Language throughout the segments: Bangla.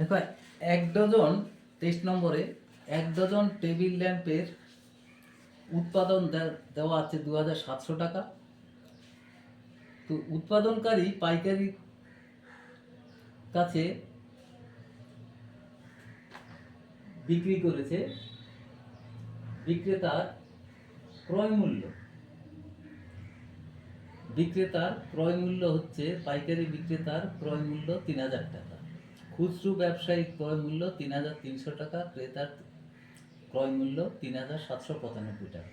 দেখো, এক ডজন তেইশ নম্বরে, এক ডজন টেবিল ল্যাম্পের উৎপাদন দেওয়া আছে দু হাজার সাতশো টাকা। তো উৎপাদনকারী পাইকারি কাছে বিক্রি করেছে বিক্রেতার ক্রয় মূল্য। বিক্রেতার ক্রয় মূল্য হচ্ছে, পাইকারি বিক্রেতার ক্রয় মূল্য তিন হাজার টাকা। খুচরো ব্যবসায়িক ক্রয় মূল্য তিন হাজার তিনশো টাকা, ক্রেতার ক্রয় মূল্য তিন হাজার সাতশো পঁচানব্বই টাকা।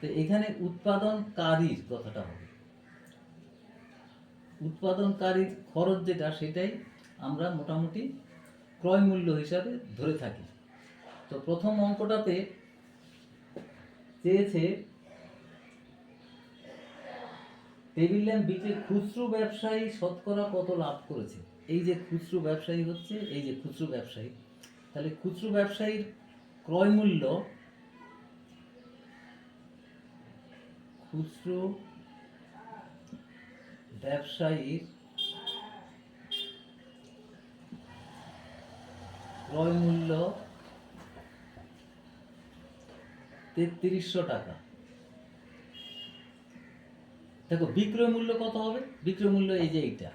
তো এখানে উৎপাদনকারীর কথাটা হবে। উৎপাদনকারীর খরচ যেটা, সেটাই আমরা মোটামুটি ক্রয় মূল্য হিসাবে ধরে থাকি। তো প্রথম অঙ্কটাতে চেয়েছে টেবিল ল্যাম্প বিক্রি খুচরো ব্যবসায়ী শতকরা কত লাভ করেছে? এই যে খুচরো ব্যবসায়ী হচ্ছে, এই যে খুচরো ব্যবসায়ী। তাহলে খুচরো ব্যবসায়ীর ক্রয় মূল্য খুচরো ব্যবসায়ীর ক্রয় মূল্য তেত্রিশশো টাকা। দেখো, বিক্রয় মূল্য কত হবে? বিক্রয় মূল্য এই যে এইটা।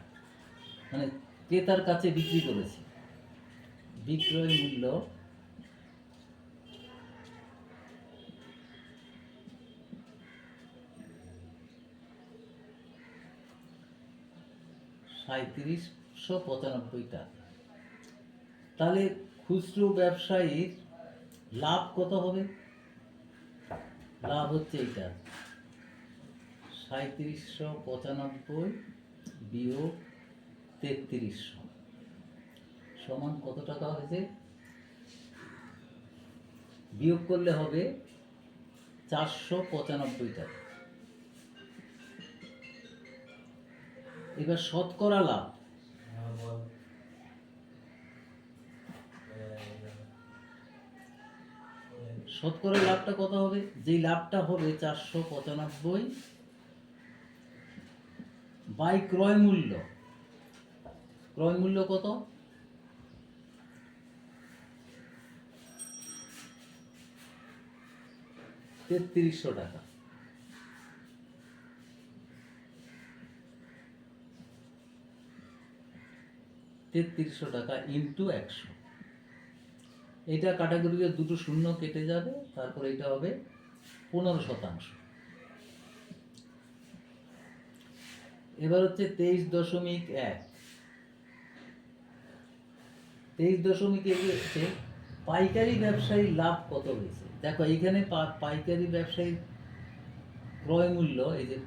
মানে ক্রেতার কাছে বিক্রি করেছে? বিক্রয় মূল্য সাঁত্রিশশো পঁচানব্বই টাকা। তাহলে খুচরো ব্যবসায়ীর লাভ কত হবে? লাভ হচ্ছে এইটা। সাঁত্রিশশো পঁচানব্বই বিয়োগ তেত্রিশশো সমান কত টাকা হয়েছে? বিয়োগ করলে হবে চারশো পঁচানব্বই টাকা। এবার শতকরা লাভ। শতকরা লাভটা কত হবে? যেই লাভটা হবে চারশো পঁচানব্বই, বাই ক্রয় মূল্য। ক্রয় মূল্য কত? তেত্রিশশো টাকা। তেত্রিশশো টাকা ইন্টু একশো। এটা কাটাগরিতে দুটো শূন্য কেটে যাবে, তারপর এটা হবে পনেরো শতাংশ। এবার হচ্ছে তেইশ দশমিক এক। তেইশ দশমিক হচ্ছে পাইকারি ব্যবসায়ীর লাভ কত হয়েছে? দেখো, এইখানে পাইকারি ব্যবসায়ীর ক্রয় মূল্য, এই যে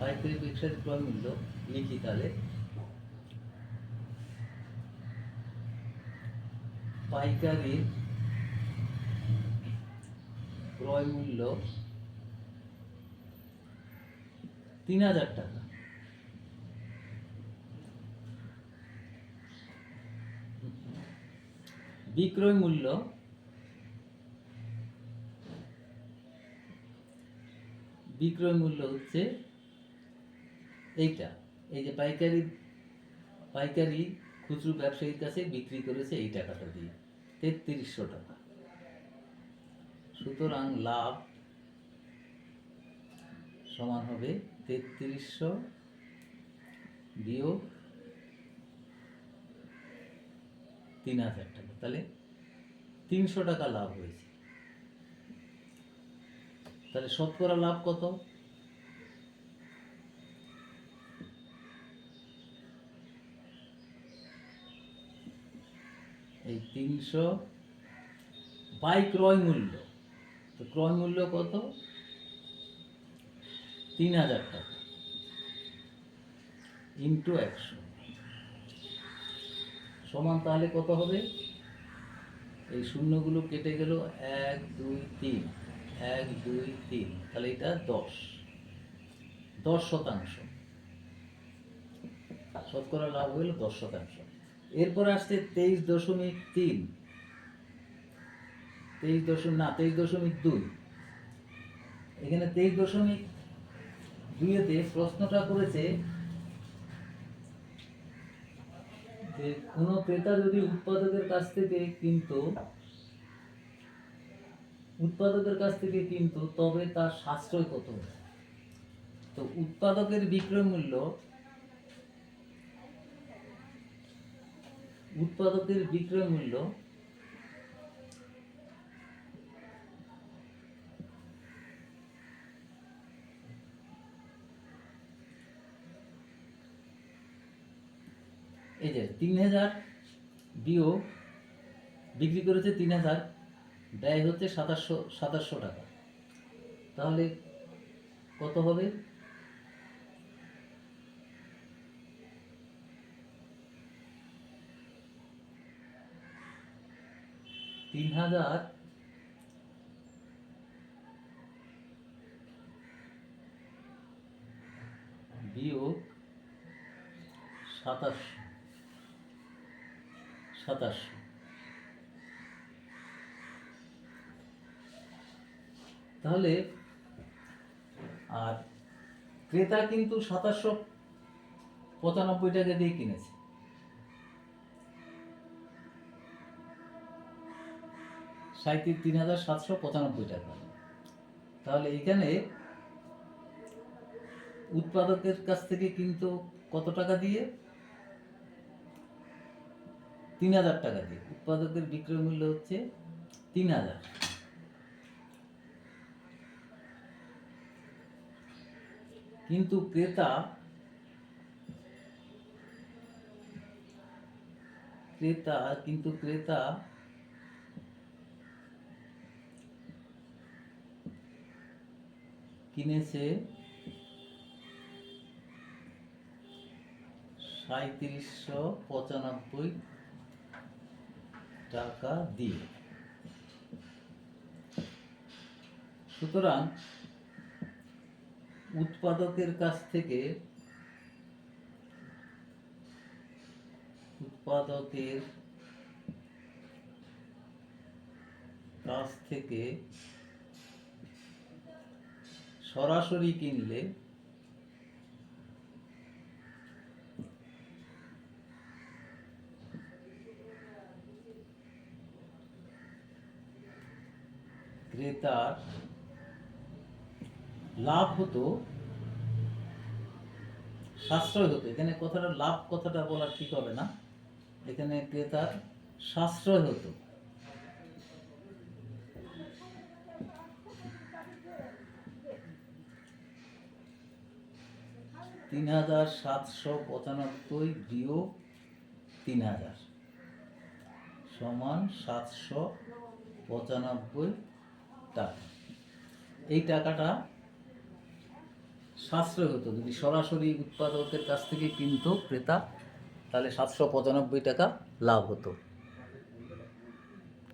পাইকারি ব্যবসায়ীর ক্রয় মূল্য, লিখি তাহলে। পাইকারি ক্রয় মূল্য তিন হাজার টাকা। বিক্রয় মূল্য বিক্রয় মূল্য হচ্ছে এইটা। এই যে পাইকারি পাইকারি খুচরো ব্যবসায়ীর কাছে বিক্রি করেছে এই টাকাটা দিয়ে, তেত্রিশশো টাকা। সুতরাং লাভ সমান হবে তেত্রিশশো বিয়োগ তিন হাজার টাকা। তাহলে তিনশো টাকা লাভ হয়েছে। তাহলে শতকরা লাভ কত? এই তিনশো বাই ক্রয় মূল্য। তো ক্রয় মূল্য কত? তিন হাজার টাকা। ইন্টু একশো। সমান তাহলে কত হবে? এই শূন্যগুলো কেটে গেল এক, দুই, তিন। এক, দুই, তিন। তাহলে এটা দশ। দশ শতাংশ। শতকরা লাভ হইল দশ শতাংশ। এরপর আসছে তেইশ দশমিক তিন। তেইশ দশমিক, না, তেইশ দশমিক দুই। এখানে তেইশ দশমিক দুইয়েতে প্রশ্নটা করেছে যে কোনো ক্রেতা যদি উৎপাদকের কাছ থেকে কিনতো, উৎপাদকের কাছ থেকে কিনতো, তবে তার সাশ্রয় কত? তো উৎপাদকের বিক্রয় মূল্য, উৎপাদকের বিক্রয় মূল্য এই যে তিন হাজার বিয়োগ বিক্রি করেছে তিন হাজার, ব্যয় হচ্ছে সাতাশশো সাতাশশো টাকা। তাহলে কত হবে? তিন হাজার বিয়োগ সাতাশশো। সাতাশশো তাহলে, আর ক্রেতা কিন্তু সাতাশশো পঁচানব্বই টাকা দিয়ে কিনেছে। সাঁত্রিশ তিন হাজার সাতশো পঁচানব্বই টাকা। তাহলে এখানে উৎপাদকের কাছ থেকে কিন্তু কত টাকা দিয়ে তিন হাজার টাকা দিয়ে। উৎপাদকের বিক্রয় মূল্য হচ্ছে তিন হাজার। কিন্তু ক্রেতা ক্রেতা কিন্তু ক্রেতা কিনেছে সাঁত্রিশশো পঁচানব্বই টাকা দিয়ে। সুতরাং উৎপাদকের কাছ থেকে উৎপাদকের কাছ থেকে সরাসরি কিনলে ক্রেতার লাভ হতো, সাশ্রয় হতো। এখানে কথাটা লাভ কথাটা বলা ঠিক হবে না। এখানে ক্রেতার সাশ্রয় হতো। তিন হাজার সাতশো পঁচানব্বই বিয়োগ তিন হাজার সমান সাতশো পঁচানব্বই টাকা। এই টাকাটা সাশ্রয় হতো। যদি সরাসরি উৎপাদকের কাছ থেকে কিনতো ক্রেতা, তাহলে সাতশো পঁচানব্বই টাকা লাভ হতো।